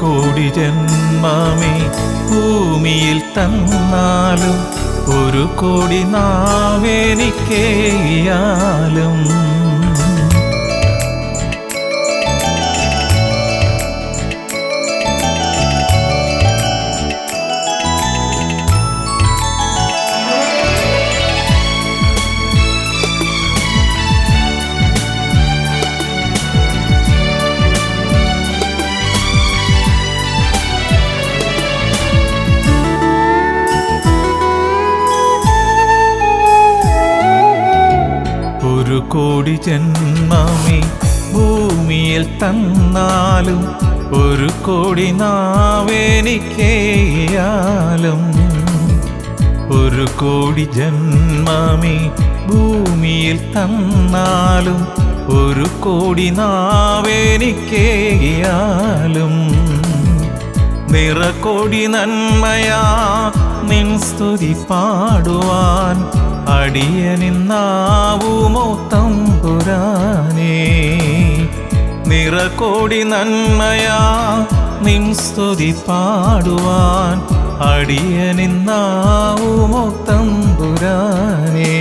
കോടി ജന്മമേ ഭൂമിയിൽ തന്നാലും ഒരു കോടി നാവെനിക്കേയാലും കോടി ജന്മമേ ഭൂമിയിൽ തന്നാലും ഒരു കോടി നാവേനിക്കേയാലും ഒരു കോടി ജന്മമേ ഭൂമിയിൽ തന്നാലും ഒരു കോടി നാവെനിക്കേയാലും നിറകൊടി നന്മയാ നിൻ സ്തുതി പാടുവാൻ അടിയനിന്നാവുമോ തമ്പുരാനേ നിറകൊടി നന്മയാ നിൻ സ്തുതി പാടുവാൻ അടിയനിന്നാവുമോ തമ്പുരാനേ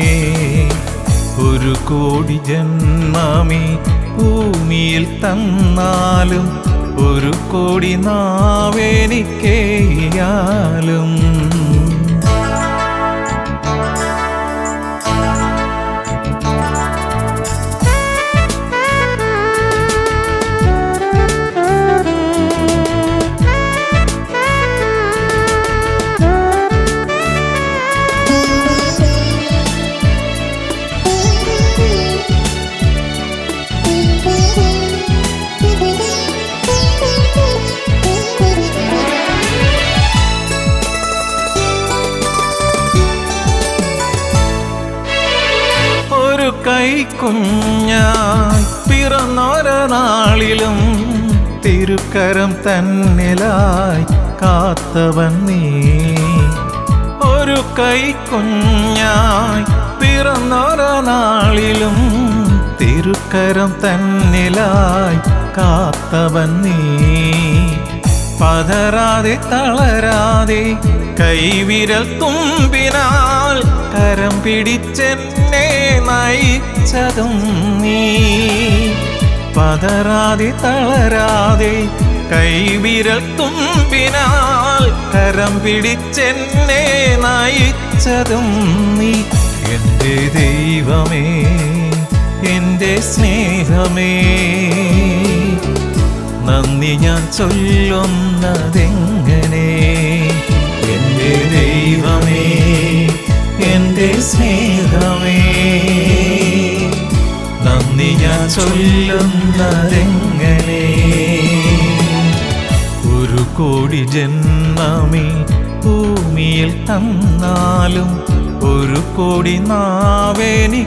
ഒരു കോടി ജന്മമേ ഭൂമിയിൽ തന്നാലും ഒരു കോടി നാവെനിക്കേയാലും ഒരു കൈക്കുഞ്ഞായി പിറന്നൊരനാളിലും തിരുക്കരം തന്നിലായി കാത്തവൻ നീ. ഒരു കൈക്കുഞ്ഞായി പിറന്നൊരനാളിലും തിരുക്കരം തന്നിലായി കാത്തവൻ നീ. പതരാതെ തളരാതെ കൈവിരൽ തുമ്പിനാൽ കരം പിടിച്ചെന്നെ നയിച്ചതും നീ. പതറാതെ തളരാതെ കൈവിരൽ തുമ്പിനാൽ കരം പിടിച്ചെന്നെ നയിച്ചതും നീ. എന്റെ ദൈവമേ എന്റെ സ്നേഹമേ നന്ദി ഞാൻ ചൊല്ലുന്നതെങ്ങനെ? എന്റെ ദൈവമേ എന്റെ സ്നേഹമേ. ചൊല്ലുന്നതെങ്ങനെ? ഒരു കോടി ജന്മമേ ഭൂമിയിൽ തന്നാലും ഒരു കോടി നാവേനിക്കേകിയാലും.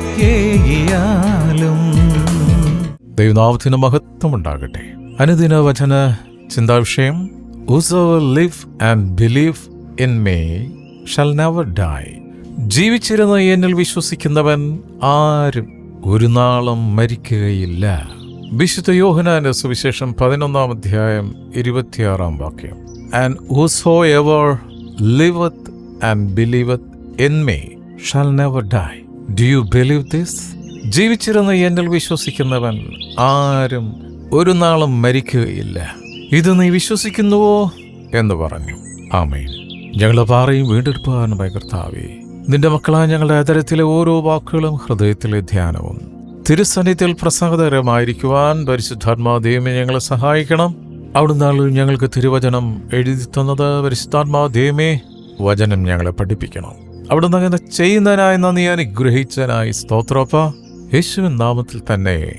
ദൈവനാമത്തിന് മഹത്വമുണ്ടാകട്ടെ. അനുദിന വചന ചിന്താവിഷയം live and believe in me shall never die ജീവിച്ചിരുന്ന എന്നിൽ വിശ്വസിക്കുന്നവൻ ആരും ഒരു നാളും മരിക്കുകയില്ല. വിശുദ്ധ യോഹനാന്റെ സുവിശേഷം പതിനൊന്നാം അധ്യായം ഇരുപത്തിയാറാം വാക്യം. And whosoever liveth and believeth in me shall never die do you believe this ജീവിച്ചിരുന്ന എന്നിൽ വിശ്വസിക്കുന്നവൻ ആരും ഒരു നാളും മരിക്കുകയില്ല. ഇത് നീ വിശ്വസിക്കുന്നുവോ? എന്ന് പറഞ്ഞു. ആമേൻ. ഞങ്ങളുടെ പാറയും വീണ്ടെടുപ്പാൻ കർത്താവേ നിന്റെ മക്കളായ ഞങ്ങളുടെ അതരത്തിലെ ഓരോ വാക്കുകളും ഹൃദയത്തിലെ ധ്യാനവും തിരുസന്നിധിയിൽ പ്രസാദകരമായിരിക്കുവാൻ പരിശുദ്ധാത്മാ ഞങ്ങളെ സഹായിക്കണം. അവിടുന്ന് ഞങ്ങൾക്ക് തിരുവചനം എഴുതി തന്നത് പരിശുദ്ധാത്മാ വചനം ഞങ്ങളെ പഠിപ്പിക്കണം. അവിടുന്ന് അങ്ങനെ ചെയ്യുന്നതിനായി നന്ദി അനുഗ്രഹിച്ചതിനായി സ്തോത്രോപ്പ യേശുവിൻ നാമത്തിൽ തന്നെ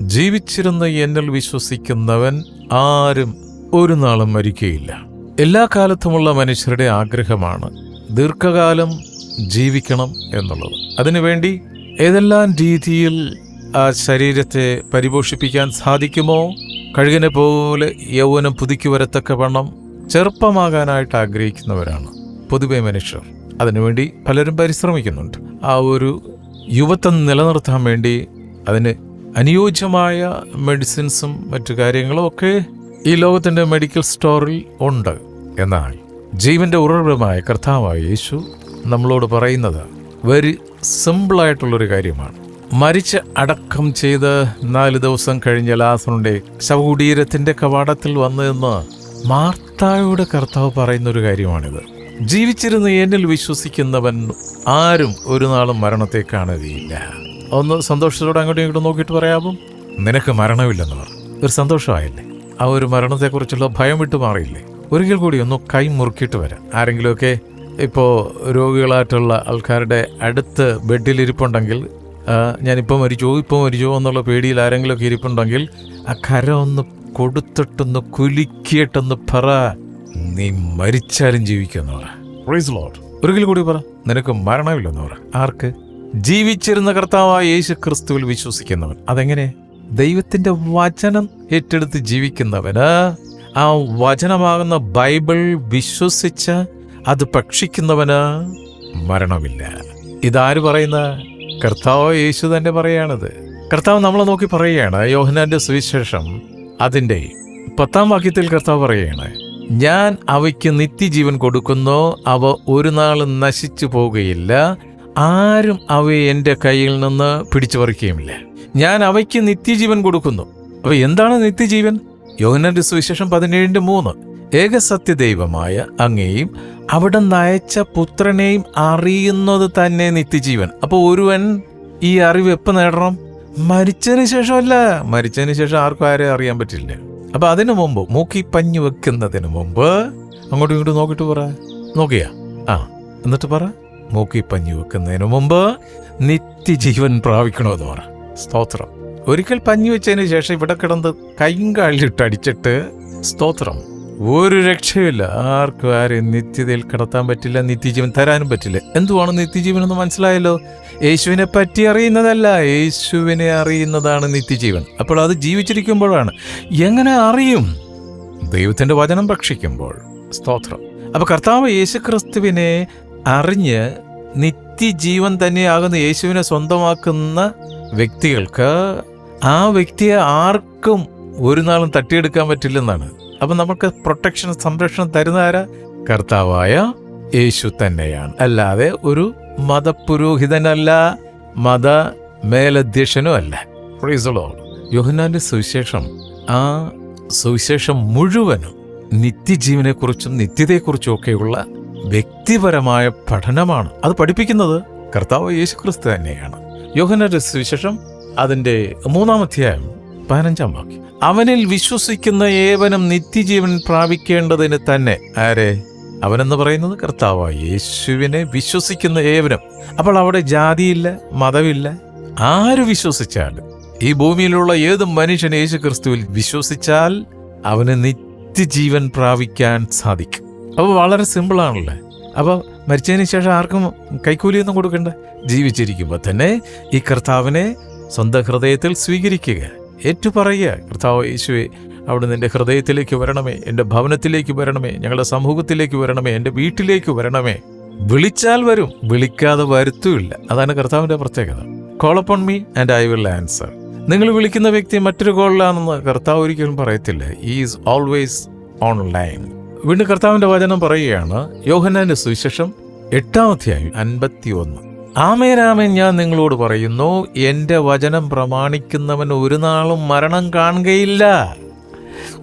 ജീവിച്ചിരുന്ന എന്നിൽ വിശ്വസിക്കുന്നവൻ ആരും ഒരു നാളും മരിക്കുകയില്ല എല്ലാ കാലത്തുമുള്ള മനുഷ്യരുടെ ആഗ്രഹമാണ് ദീർഘകാലം ജീവിക്കണം എന്നുള്ളത്. അതിനുവേണ്ടി ഏതെല്ലാം രീതിയിൽ ആ ശരീരത്തെ പരിപോഷിപ്പിക്കാൻ സാധിക്കുമോ? കഴുകിനെ പോലെ യൗവനം പുതുക്കി വരത്തക്ക വണ്ണം ചെറുപ്പമാകാനായിട്ട് ആഗ്രഹിക്കുന്നവരാണ് പൊതുവെ മനുഷ്യർ. അതിനുവേണ്ടി പലരും പരിശ്രമിക്കുന്നുണ്ട്. ആ ഒരു യുവത്വം നിലനിർത്താൻ വേണ്ടി അതിന് അനുയോജ്യമായ മെഡിസിൻസും മറ്റു കാര്യങ്ങളും ഒക്കെ ഈ ലോകത്തിന്റെ മെഡിക്കൽ സ്റ്റോറിൽ ഉണ്ട്. എന്നാൽ ജീവന്റെ ഉറവിടമായ കർത്താവായ യേശു നമ്മളോട് പറയുന്നത് വെരി സിമ്പിളായിട്ടുള്ളൊരു കാര്യമാണ്. മരിച്ച് അടക്കം ചെയ്ത് നാല് ദിവസം കഴിഞ്ഞ ലാസറിന്റെ ശവകുടീരത്തിന്റെ കവാടത്തിൽ വന്നു എന്ന് മാർത്തായുടെ കർത്താവ് പറയുന്നൊരു കാര്യമാണിത്. ജീവിച്ചിരുന്ന എന്നിൽ വിശ്വസിക്കുന്നവൻ ആരും ഒരു നാളും മരണത്തെ കാണുകയില്ല. ഒന്ന് സന്തോഷത്തോടെ അങ്ങോട്ടും ഇങ്ങോട്ടും നോക്കിയിട്ട് പറയാമോ? നിനക്ക് മരണമില്ലെന്ന് പറഞ്ഞു ഒരു സന്തോഷമായില്ലേ? ആ ഒരു മരണത്തെക്കുറിച്ചുള്ള ഭയം വിട്ടു മാറിയില്ലേ ഒരിക്കൽ കൂടി ഒന്ന് കൈ മുറുക്കിയിട്ട് വരാം. ആരെങ്കിലുമൊക്കെ ഇപ്പോൾ രോഗികളായിട്ടുള്ള ആൾക്കാരുടെ അടുത്ത് ബെഡിലിരിപ്പുണ്ടെങ്കിൽ ഞാനിപ്പോൾ മരിച്ചോ ഇപ്പോൾ മരിച്ചോ എന്നുള്ള പേടിയിൽ ആരെങ്കിലുമൊക്കെ ഇരിപ്പുണ്ടെങ്കിൽ ആ കര ഒന്ന് കൊടുത്തിട്ടൊന്ന് കുലുക്കിയിട്ടൊന്ന് പറ. നീ മരിച്ചാലും ജീവിക്കുമെന്ന് പറ. ഒരിക്കൽ കൂടി പറ. നിനക്ക് മരണമില്ലെന്ന് പറ. ആർക്ക്? ജീവിച്ചിരുന്ന കർത്താവായ യേശു ക്രിസ്തുവിൽ വിശ്വസിക്കുന്നവൻ. അതെങ്ങനെ? ദൈവത്തിന്റെ വചനം ഏറ്റെടുത്ത് ജീവിക്കുന്നവന് ആ വചനമാകുന്ന ബൈബിൾ വിശ്വസിച്ച് അത് ഭക്ഷിക്കുന്നവന് മരണമില്ല. ഇതാര് പറയുന്ന? കർത്താവ് യേശു തന്നെ പറയുകയാണത് കർത്താവ് നമ്മളെ നോക്കി പറയുകയാണ് യോഹനാന്റെ സുവിശേഷം അതിന്റെ പത്താം വാക്യത്തിൽ കർത്താവ് പറയുകയാണ് ഞാൻ അവയ്ക്ക് നിത്യജീവൻ കൊടുക്കുന്നു. അവ ഒരു നാളും നശിച്ചു പോവുകയില്ല ആരും അവയെ എന്റെ കയ്യിൽ നിന്ന് പിടിച്ചു പറിക്കുകയുമില്ല. ഞാൻ അവയ്ക്ക് നിത്യജീവൻ കൊടുക്കുന്നു. അപ്പോൾ എന്താണ് നിത്യജീവൻ? യോഹനന്റെ സുവിശേഷം പതിനേഴിന്റെ മൂന്ന്. ഏകസത്യ ദൈവമായ അങ്ങേയും അവിടെ നയച്ച പുത്രനെയും അറിയുന്നത് തന്നെ നിത്യജീവൻ. അപ്പോൾ ഒരുവൻ ഈ അറിവ് എപ്പോൾ നേടണം? മരിച്ചതിന് ശേഷമല്ല. മരിച്ചതിന് ശേഷം ആർക്കും ആരെ അറിയാൻ പറ്റില്ല. അപ്പൊ അതിനു മുമ്പ് മൂക്കി പഞ്ഞു വെക്കുന്നതിന് മുമ്പ് അങ്ങോട്ടും ഇങ്ങോട്ടും നോക്കിട്ട് പറ. നോക്കിയാ? ആ എന്നിട്ട് പറ. മൂക്കി പഞ്ഞു വെക്കുന്നതിന് മുമ്പ് നിത്യജീവൻ പ്രാപിക്കണമെന്ന് പറ. സ്തോത്രം. ഒരിക്കൽ പഞ്ഞു വെച്ചതിന് ശേഷം ഇവിടെ കിടന്ന് കൈകാലിട്ട് അടിച്ചിട്ട് സ്തോത്രം. ഒരു രക്ഷയില്ല ആർക്കും ആരെയും നിത്യതയിൽ കടത്താൻ പറ്റില്ല നിത്യജീവൻ തരാനും പറ്റില്ല. എന്തുവാണ് നിത്യജീവൻ എന്ന് മനസ്സിലായല്ലോ? യേശുവിനെ പറ്റി അറിയുന്നതല്ല യേശുവിനെ അറിയുന്നതാണ് നിത്യജീവൻ. അപ്പോൾ അത് ജീവിച്ചിരിക്കുമ്പോഴാണ്. എങ്ങനെ അറിയും? ദൈവത്തിന്റെ വചനം ഭക്ഷിക്കുമ്പോൾ. സ്തോത്രം. അപ്പോൾ കർത്താവ് യേശുക്രിസ്തുവിനെ അറിഞ്ഞ് നിത്യജീവൻ തന്നെയാകുന്ന യേശുവിനെ സ്വന്തമാക്കുന്ന വ്യക്തികൾക്ക് ആ വ്യക്തിയെ ആർക്കും ഒരു നാളും തട്ടിയെടുക്കാൻ പറ്റില്ലെന്നാണ്. അപ്പൊ നമുക്ക് പ്രൊട്ടക്ഷൻ സംരക്ഷണം തരുന്ന ആരാ കർത്താവായ യേശു തന്നെയാണ്. അല്ലാതെ ഒരു മതപുരോഹിതനല്ല മത മേലധ്യക്ഷനും അല്ല. Praise യോഹനാന്റെ സുവിശേഷം ആ സുവിശേഷം മുഴുവനും നിത്യജീവനെക്കുറിച്ചും നിത്യതയെക്കുറിച്ചും ഒക്കെയുള്ള വ്യക്തിപരമായ പഠനമാണ്. അത് പഠിപ്പിക്കുന്നത് കർത്താവ് യേശുക്രിസ്തു തന്നെയാണ്. യോഹനാന്റെ സുവിശേഷം അതിന്റെ മൂന്നാം അധ്യായം പതിനഞ്ചാം വാക്യം. അവനിൽ വിശ്വസിക്കുന്ന ഏവനും നിത്യജീവൻ പ്രാപിക്കേണ്ടതിന് തന്നെ. ആരെ? അവനെന്ന് പറയുന്നത് കർത്താവായ യേശുവിനെ വിശ്വസിക്കുന്ന ഏവനും. അപ്പോൾ അവിടെ ജാതിയില്ല മതമില്ല ആര് വിശ്വസിച്ചാലും. ഈ ഭൂമിയിലുള്ള ഏത് മനുഷ്യൻ യേശു ക്രിസ്തുവിൽ വിശ്വസിച്ചാൽ അവന് നിത്യജീവൻ പ്രാപിക്കാൻ സാധിക്കും. അപ്പോൾ വളരെ സിമ്പിളാണല്ലേ? അപ്പോൾ മരിച്ചതിന് ശേഷം ആർക്കും കൈക്കൂലിയൊന്നും കൊടുക്കണ്ട. ജീവിച്ചിരിക്കുമ്പോൾ തന്നെ ഈ കർത്താവിനെ സ്വന്തം ഹൃദയത്തിൽ സ്വീകരിക്കുക. ഏറ്റുപറയുക കർത്താവ് യേശുവെ അവിടുന്ന് എന്റെ ഹൃദയത്തിലേക്ക് വരണമേ എന്റെ ഭവനത്തിലേക്ക് വരണമേ ഞങ്ങളുടെ സമൂഹത്തിലേക്ക് വരണമേ എന്റെ വീട്ടിലേക്ക് വരണമേ. വിളിച്ചാൽ വരും വിളിക്കാതെ വരുത്തുമില്ല. അതാണ് കർത്താവിന്റെ പ്രത്യേകത. Call upon me and I will answer നിങ്ങൾ വിളിക്കുന്ന വ്യക്തി മറ്റൊരു കോളിലാണെന്ന് കർത്താവ് ഒരിക്കലും പറയത്തില്ല. ഈസ് ഓൾവേസ് ഓൺലൈൻ വീണ്ടും കർത്താവിന്റെ വചനം പറയുകയാണ് യോഹനാന്റെ സുവിശേഷം എട്ടാം അധ്യായം അൻപത്തി ഒന്ന് ആമേരാമൻ ഞാൻ നിങ്ങളോട് പറയുന്നു എന്റെ വചനം പ്രമാണിക്കുന്നവൻ ഒരു നാളും മരണം കാണുകയില്ല.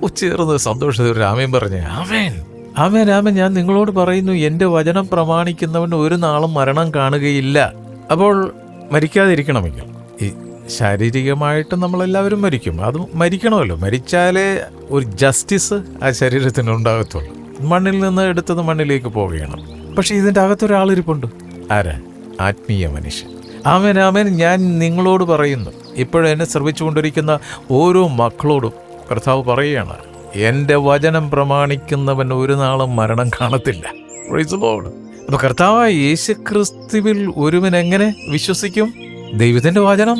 ഉച്ചേർന്ന് സന്തോഷത്തിൽ രാമൻ പറഞ്ഞു ആമേൻ ആമേ ആമേൻ ഞാൻ നിങ്ങളോട് പറയുന്നു എന്റെ വചനം പ്രമാണിക്കുന്നവൻ ഒരു നാളും മരണം കാണുകയില്ല. അപ്പോൾ മരിക്കാതിരിക്കണമെങ്കിൽ. ഈ ശാരീരികമായിട്ട് നമ്മളെല്ലാവരും മരിക്കും. അത് മരിക്കണമല്ലോ. മരിച്ചാലേ ഒരു ജസ്റ്റിസ് ആ ശരീരത്തിന് ഉണ്ടാകത്തുള്ളൂ. മണ്ണിൽ നിന്ന് എടുത്തത് മണ്ണിലേക്ക് പോവുകയാണ്. പക്ഷേ ഇതിന്റെ അകത്തൊരാളിരിപ്പുണ്ട്. ആരാ? ആത്മീയ മനുഷ്യൻ. ആമേൻ ആമേൻ. ഞാൻ നിങ്ങളോട് പറയുന്നു. ഇപ്പോഴും എന്നെ ശ്രമിച്ചുകൊണ്ടിരിക്കുന്ന ഓരോ മക്കളോടും കർത്താവ് പറയുകയാണ് എന്റെ വചനം പ്രമാണിക്കുന്നവൻ ഒരു നാളും മരണം കാണത്തില്ല. Praise കർത്താവ് യേശുക്രിസ്തുവിൽ ഒരുവൻ എങ്ങനെ വിശ്വസിക്കും? ദൈവത്തിന്റെ വചനം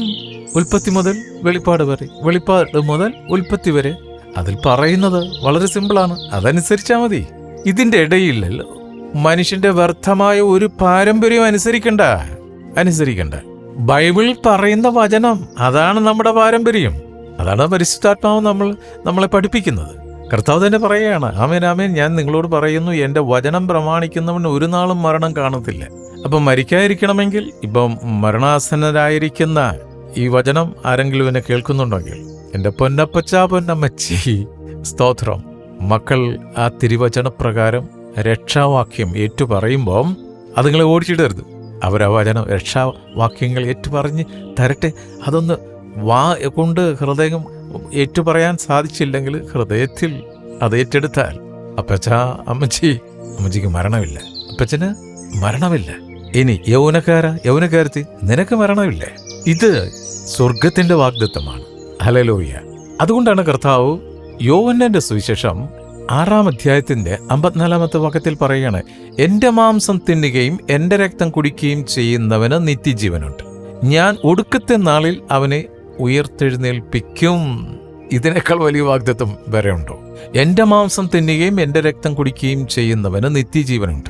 ഉൽപ്പത്തി മുതൽ വെളിപ്പാട് വരെ വെളിപ്പാട് മുതൽ ഉൽപ്പത്തി വരെ. അതിൽ പറയുന്നത് വളരെ സിമ്പിളാണ് അതനുസരിച്ചാൽ മതി. ഇതിന്റെ ഇടയിൽ മനുഷ്യന്റെ വ്യർത്ഥമായ ഒരു പാരമ്പര്യം അനുസരിക്കണ്ട. അനുസരിക്കണ്ട. ബൈബിൾ പറയുന്ന വചനം അതാണ് നമ്മുടെ പാരമ്പര്യം. അതാണ് പരിശുദ്ധാത്മാവ് നമ്മൾ നമ്മളെ പഠിപ്പിക്കുന്നത്. കർത്താവ് തന്നെ പറയുകയാണ് ആമേൻ ആമേൻ ഞാൻ നിങ്ങളോട് പറയുന്നു എന്റെ വചനം പ്രമാണിക്കുന്നവൻ ഒരു നാളും മരണം കാണത്തില്ല. അപ്പം മരിക്കാതിരിക്കണമെങ്കിൽ ഇപ്പം മരണാസന്നരായിരിക്കുന്ന ഈ വചനം ആരെങ്കിലും എന്നെ കേൾക്കുന്നുണ്ടെങ്കിൽ എന്റെ പൊന്നപ്പച്ച പൊന്നമ്മച്ചി സ്തോത്രം. മക്കൾ ആ തിരുവചന പ്രകാരം രക്ഷാവാക്യം ഏറ്റുപറയുമ്പം അത് നിങ്ങളെ ഓടിച്ചിടരുത്. അവരാ വചനം രക്ഷാവാക്യങ്ങൾ ഏറ്റുപറഞ്ഞ് തരട്ടെ അതൊന്ന് വാ കൊണ്ട് ഹൃദയം ഏറ്റുപറയാൻ സാധിച്ചില്ലെങ്കിൽ ഹൃദയത്തിൽ അത് ഏറ്റെടുത്താൽ അപ്പച്ച അമ്മച്ചി അമ്മച്ചിക്ക് മരണമില്ല. അപ്പച്ചന് മരണമില്ല. ഇനി യൗവനക്കാര യൗവനക്കാരത്തി നിനക്ക് മരണമില്ല. ഇത് സ്വർഗത്തിന്റെ വാഗ്ദത്തമാണ്. ഹലലോയ അതുകൊണ്ടാണ് കർത്താവ് യോവന്നന്റെ സുവിശേഷം ആറാം അധ്യായത്തിന്റെ അമ്പത്തിനാലാമത്തെ വാക്യത്തിൽ പറയുകയാണ് എന്റെ മാംസം തിന്നുകയും എന്റെ രക്തം കുടിക്കുകയും ചെയ്യുന്നവന് നിത്യജീവനുണ്ട്. ഞാൻ ഒടുക്കത്തെ നാളിൽ അവനെ ഉയർത്തെഴുന്നേൽപ്പിക്കും. ഇതിനേക്കാൾ വലിയ വാഗ്ദത്വം വരെ ഉണ്ടോ? എന്റെ മാംസം തിന്നുകയും എന്റെ രക്തം കുടിക്കുകയും ചെയ്യുന്നവന് നിത്യജീവനുണ്ട്.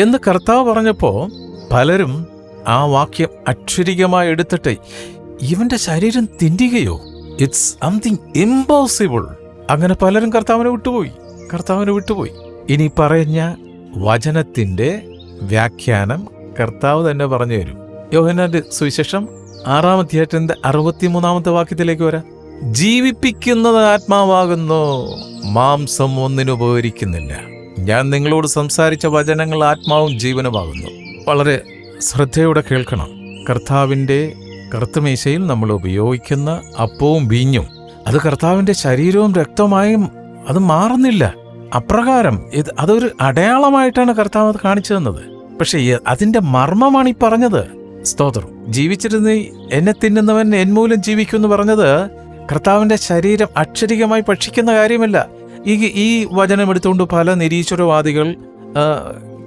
എന്ന് കർത്താവ് പറഞ്ഞപ്പോൾ പലരും ആ വാക്യം അക്ഷരികമായി എടുത്തിട്ട് ഇവന്റെ ശരീരം തിന്നുകയോ? ഇറ്റ്സ് സംതിങ് ഇമ്പോസിബിൾ അങ്ങനെ പലരും കർത്താവിനെ വിട്ടുപോയി. കർത്താവിനെ വിട്ടുപോയി. ഇനി പറഞ്ഞ വചനത്തിന്റെ വ്യാഖ്യാനം കർത്താവ് തന്നെ പറഞ്ഞു തരും. യോഹനാന്റെ സുവിശേഷം ആറാം അധ്യായത്തിന്റെ അറുപത്തിമൂന്നാമത്തെ വാക്യത്തിലേക്ക് വരാം. ജീവിപ്പിക്കുന്നത് ആത്മാവാകുന്നു മാംസം ഒന്നിനുപകരിക്കുന്നില്ല ഞാൻ നിങ്ങളോട് സംസാരിച്ച വചനങ്ങൾ ആത്മാവും ജീവനുമാകുന്നു. വളരെ ശ്രദ്ധയോടെ കേൾക്കണം. കർത്താവിന്റെ കറുത്തമേശയിൽ നമ്മൾ ഉപയോഗിക്കുന്ന അപ്പവും വീഞ്ഞും അത് കർത്താവിന്റെ ശരീരവും രക്തമായും അത് മാറുന്നില്ല. അപ്രകാരം ഇത് അതൊരു അടയാളമായിട്ടാണ് കർത്താവ് അത് കാണിച്ചു തന്നത്. പക്ഷേ അതിന്റെ മർമ്മമാണ് ഈ പറഞ്ഞത്. സ്തോത്രം. ജീവിച്ചിരുന്ന് എന്നെ തിന്നുന്നവൻ എന്മൂലം ജീവിക്കും എന്ന് പറഞ്ഞത് കർത്താവിന്റെ ശരീരം അക്ഷരികമായി ഭക്ഷിക്കുന്ന കാര്യമല്ല. ഈ ഈ വചനം എടുത്തുകൊണ്ട് പല നിരീശ്വരവാദികൾ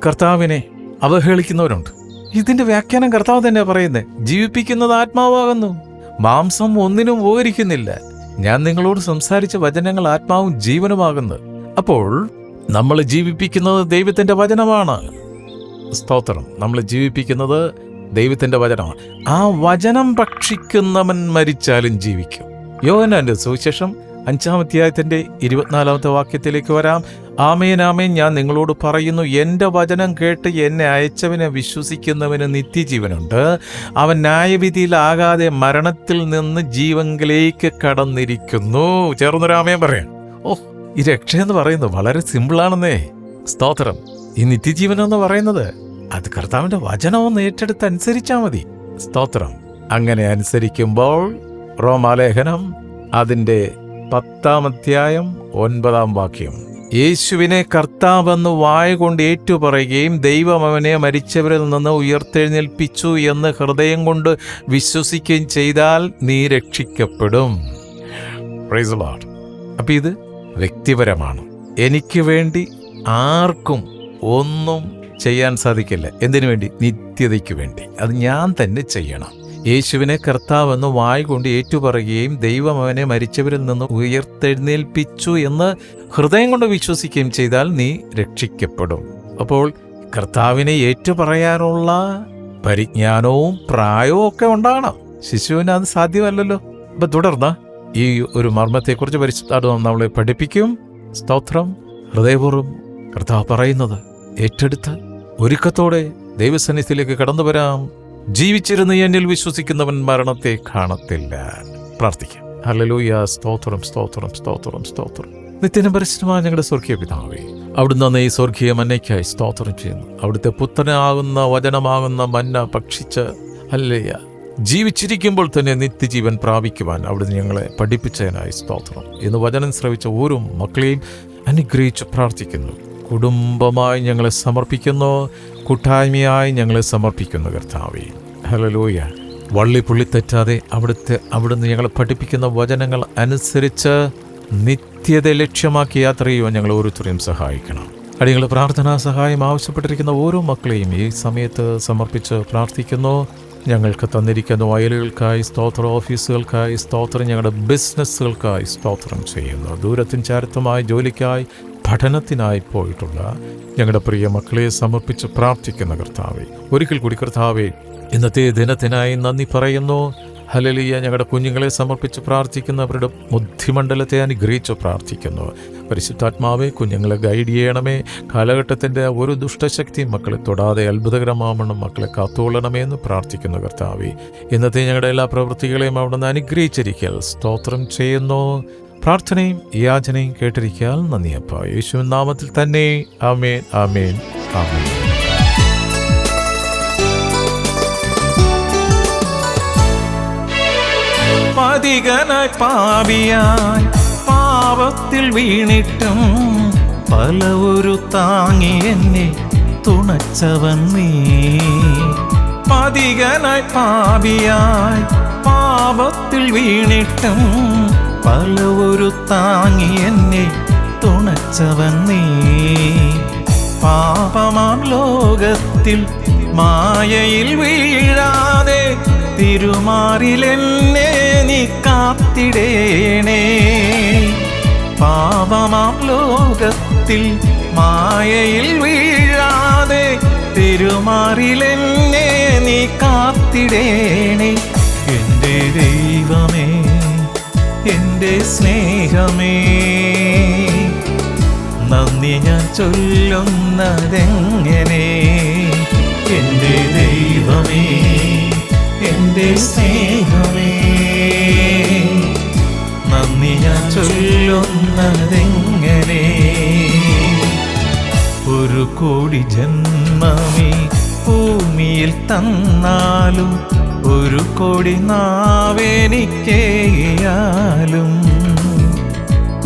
കർത്താവിനെ അവഹേളിക്കുന്നവരുണ്ട്. ഇതിന്റെ വ്യാഖ്യാനം കർത്താവ് തന്നെ പറയുന്നത് ജീവിപ്പിക്കുന്നത് ആത്മാവാകുന്നു. മാംസം ഒന്നിനും ഉപകരിക്കുന്നില്ല. ഞാൻ നിങ്ങളോട് സംസാരിച്ച വചനങ്ങൾ ആത്മാവും ജീവനുമാകുന്നു. അപ്പോൾ നമ്മൾ ജീവിപ്പിക്കുന്നത് ദൈവത്തിന്റെ വചനമാണ്. സ്തോത്രം. നമ്മൾ ജീവിപ്പിക്കുന്നത് ദൈവത്തിന്റെ വചനമാണ്. ആ വചനം ഭക്ഷിക്കുന്നവൻ മരിച്ചാലും ജീവിക്കും. യോഹനാന്റെ സുവിശേഷം അഞ്ചാം അധ്യായത്തിന്റെ ഇരുപത്തിനാലാമത്തെ വാക്യത്തിലേക്ക് വരാം. ആമേൻ ആമേൻ. ഞാൻ നിങ്ങളോട് പറയുന്നു എന്റെ വചനം കേട്ട് എന്നെ അയച്ചവനെ വിശ്വസിക്കുന്നവന് നിത്യജീവനുണ്ട്. അവൻ ന്യായവിധിയിലാകാതെ മരണത്തിൽ നിന്ന് ജീവങ്കിലേക്ക് കടന്നിരിക്കുന്നു. ചേർന്നൊരാമയം പറയാം. ഓ ഈ രക്ഷ എന്ന് പറയുന്നത് വളരെ സിമ്പിളാണെന്നേ സ്തോത്രം. ഈ നിത്യജീവൻ എന്ന് പറയുന്നത് അത് കർത്താവിന്റെ വചനമൊന്ന് ഏറ്റെടുത്ത് മതി. സ്തോത്രം. അങ്ങനെ അനുസരിക്കുമ്പോൾ റോമാലേഖനം അതിന്റെ പത്താം അധ്യായം ഒൻപതാം വാക്യം. യേശുവിനെ കർത്താവെന്ന് വായ കൊണ്ട് ഏറ്റുപറയുകയും ദൈവം അവനെ മരിച്ചവരിൽ നിന്ന് ഉയർത്തെഴുന്നേൽപ്പിച്ചു എന്ന് ഹൃദയം കൊണ്ട് വിശ്വസിക്കുകയും ചെയ്താൽ നീ രക്ഷിക്കപ്പെടും. പ്രൈസ് ലോർഡ് അപ്പൊ ഇത് വ്യക്തിപരമാണ്. എനിക്ക് വേണ്ടി ആർക്കും ഒന്നും ചെയ്യാൻ സാധിക്കില്ല. എന്തിനു വേണ്ടി? നിത്യതയ്ക്ക് വേണ്ടി. അത് ഞാൻ തന്നെ ചെയ്യണം. യേശുവിനെ കർത്താവെന്ന് വായികൊണ്ട് ഏറ്റുപറയുകയും ദൈവം അവനെ മരിച്ചവരിൽ നിന്ന് ഉയർത്തെഴുന്നേൽപ്പിച്ചു എന്ന് ഹൃദയം കൊണ്ട് വിശ്വസിക്കുകയും ചെയ്താൽ നീ രക്ഷിക്കപ്പെടും. അപ്പോൾ കർത്താവിനെ ഏറ്റുപറയാനുള്ള പരിജ്ഞാനവും പ്രായവും ഒക്കെ ഉണ്ടാകണം. ശിശുവിന് അത് സാധ്യമല്ലല്ലോ. അപ്പൊ തുടർന്ന് ഈ ഒരു മർമ്മത്തെക്കുറിച്ച് പരിശുദ്ധാർത്ഥം നമ്മളെ പഠിപ്പിക്കും സ്തോത്രം ഹൃദയപൂർവം കർത്താവ് പറയുന്നത് ഏറ്റെടുത്ത് ഒരുക്കത്തോടെ ദൈവസന്നിധിയിലേക്ക് കടന്നു വരാം. ജീവിച്ചിരുന്ന് എന്നിൽ വിശ്വസിക്കുന്നവൻ മരണത്തെ കാണത്തില്ല. പ്രാർത്ഥിക്കാം. ഹല്ലേലൂയ. സ്തോത്രം സ്തോത്രം സ്തോത്രം സ്തോത്രം. നിത്യന പരിശുദ്ധമായ ഞങ്ങളുടെ സ്വർഗീയ പിതാവേ അവിടുന്ന് ഈ സ്വർഗീയ മന്നയ്ക്കായി സ്തോത്രം ചെയ്യുന്നു. അവിടുത്തെ പുത്തനാകുന്ന വചനമാകുന്ന മന്ന ഭക്ഷിച്ച് അല്ലയ്യ ജീവിച്ചിരിക്കുമ്പോൾ തന്നെ നിത്യജീവൻ പ്രാപിക്കുവാൻ അവിടുന്ന് ഞങ്ങളെ പഠിപ്പിച്ചതിനായി സ്തോത്രം. എന്ന് വചനം ശ്രവിച്ച ഓരോ മക്കളെയും അനുഗ്രഹിച്ച് പ്രാർത്ഥിക്കുന്നു. കുടുംബമായി ഞങ്ങളെ സമർപ്പിക്കുന്നു. കൂട്ടായ്മയായി ഞങ്ങളെ സമർപ്പിക്കുന്നു കർത്താവേ. ഹലലോയ വള്ളി പുള്ളി തെറ്റാതെ അവിടുത്തെ അവിടുന്ന് ഞങ്ങളെ പഠിപ്പിക്കുന്ന വചനങ്ങൾ അനുസരിച്ച് നിത്യത ലക്ഷ്യമാക്കി യാത്ര ചെയ്യുവാൻ ഞങ്ങൾ ഓരോരുത്തരെയും സഹായിക്കണം. അടിയങ്ങൾ പ്രാർത്ഥനാ സഹായം ആവശ്യപ്പെട്ടിരിക്കുന്ന ഓരോ മക്കളെയും ഈ സമയത്ത് സമർപ്പിച്ച് പ്രാർത്ഥിക്കുന്നു. ഞങ്ങൾക്ക് തന്നിരിക്കുന്ന വയലുകൾക്കായി സ്തോത്ര ഓഫീസുകൾക്കായി സ്തോത്രം ഞങ്ങളുടെ ബിസിനസ്സുകൾക്കായി സ്തോത്രം ചെയ്യുന്നു. ദൂരത്തിൻ ചാരത്തമായ ജോലിക്കായി പഠനത്തിനായി പോയിട്ടുള്ള ഞങ്ങളുടെ പ്രിയ മക്കളെ സമർപ്പിച്ച് പ്രാർത്ഥിക്കുന്ന കർത്താവെ ഒരിക്കൽ കൂടി കർത്താവെ ഇന്നത്തെ ദിനത്തിനായി നന്ദി പറയുന്നു. ഹലലിയ ഞങ്ങളുടെ കുഞ്ഞുങ്ങളെ സമർപ്പിച്ച് പ്രാർത്ഥിക്കുന്നവരുടെ ബുദ്ധിമണ്ഡലത്തെ അനുഗ്രഹിച്ച് പ്രാർത്ഥിക്കുന്നു. പരിശുദ്ധാത്മാവേ കുഞ്ഞുങ്ങളെ ഗൈഡ് ചെയ്യണമേ. കാലഘട്ടത്തിന്റെ ഒരു ദുഷ്ടശക്തി മക്കളെ തൊടാതെ അത്ഭുതകരമാവണം മക്കളെ കാത്തുകൊള്ളണമേ എന്ന് പ്രാർത്ഥിക്കുന്നു കർത്താവെ. ഇന്നത്തെ ഞങ്ങളുടെ എല്ലാ പ്രവൃത്തികളെയും അവിടെ നിന്ന് അനുഗ്രഹിച്ചിരിക്കൽ. സ്തോത്രം ചെയ്യുന്നു. പ്രാർത്ഥനയും യാചനയും കേട്ടിരിക്കാൻ നന്ദിയപ്പ യേശുവിൻ നാമത്തിൽ തന്നെ. ആമേൻ ആമേൻ ആമേൻ. പതികനായി പാപിയായി പാപത്തിൽ വീണിട്ടും പല ഒരു താങ്ങി എന്നെ തുണച്ചവൻ നീ. പതികനായി പാപിയായി പാപത്തിൽ വീണിട്ടും പല ഒരു താങ്ങി എന്നെ തുണച്ചവൻ നീ. പാപമാം ലോകത്തിൽ മായയിൽ വീഴാതെ തിരുമാറിലെന്നെ നീ കാത്തിടേണേ. പാപമാം ലോകത്തിൽ മായയിൽ വീഴാതെ തിരുമാറിലെന്നെ നീ കാത്തിടേണേ. എന്റെ ദൈവമേ എന്റെ സ്നേഹമേ നന്ദി ഞാൻ ചൊല്ലുന്നതെങ്ങനെ? എന്റെ സ്നേഹമേ. നന്ദി ഞാൻ ചൊല്ലുന്നതെങ്ങനെ? ഒരു കോടി ജന്മമേ ഭൂമിയിൽ തന്നാലും ഒരു കോടി നാവെനിക്കേയാലും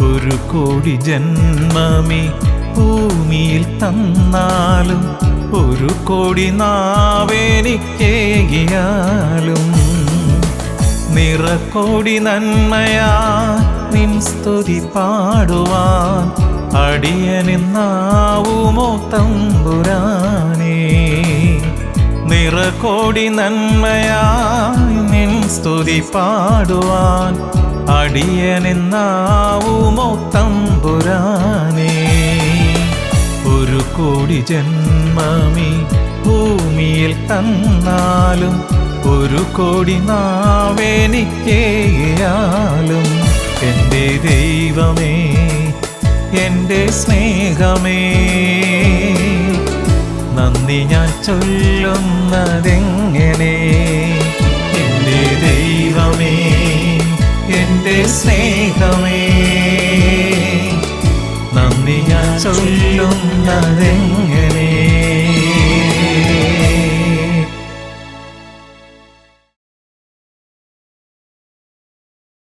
ഒരു കോടി ജന്മമേ ഭൂമിയിൽ തന്നാലും ഒരു കോടി നാവേനിക്കേകിയാലും നിറക്കോടി നന്മയാ നിൻ സ്തുതി പാടുവാൻ അടിയനിന്നാവുമോ തമ്പുരാനേ നിറകോടി നന്മയാ നിൻ സ്തുതി പാടുവാൻ അടിയനെന്നാവുമോ തമ്പുരാനേ കോടി ജന്മമീ ഭൂമിയിൽ തന്നാലും ഒരു കോടി നാവേനിക്കേയാലും എന്റെ ദൈവമേ എന്റെ സ്നേഹമേ. നന്ദി ഞാൻ ചൊല്ലുന്നതെങ്ങനെ? എന്റെ ദൈവമേ എന്റെ സ്നേഹമേ. ചൊല്ലുന്നതെങ്ങെ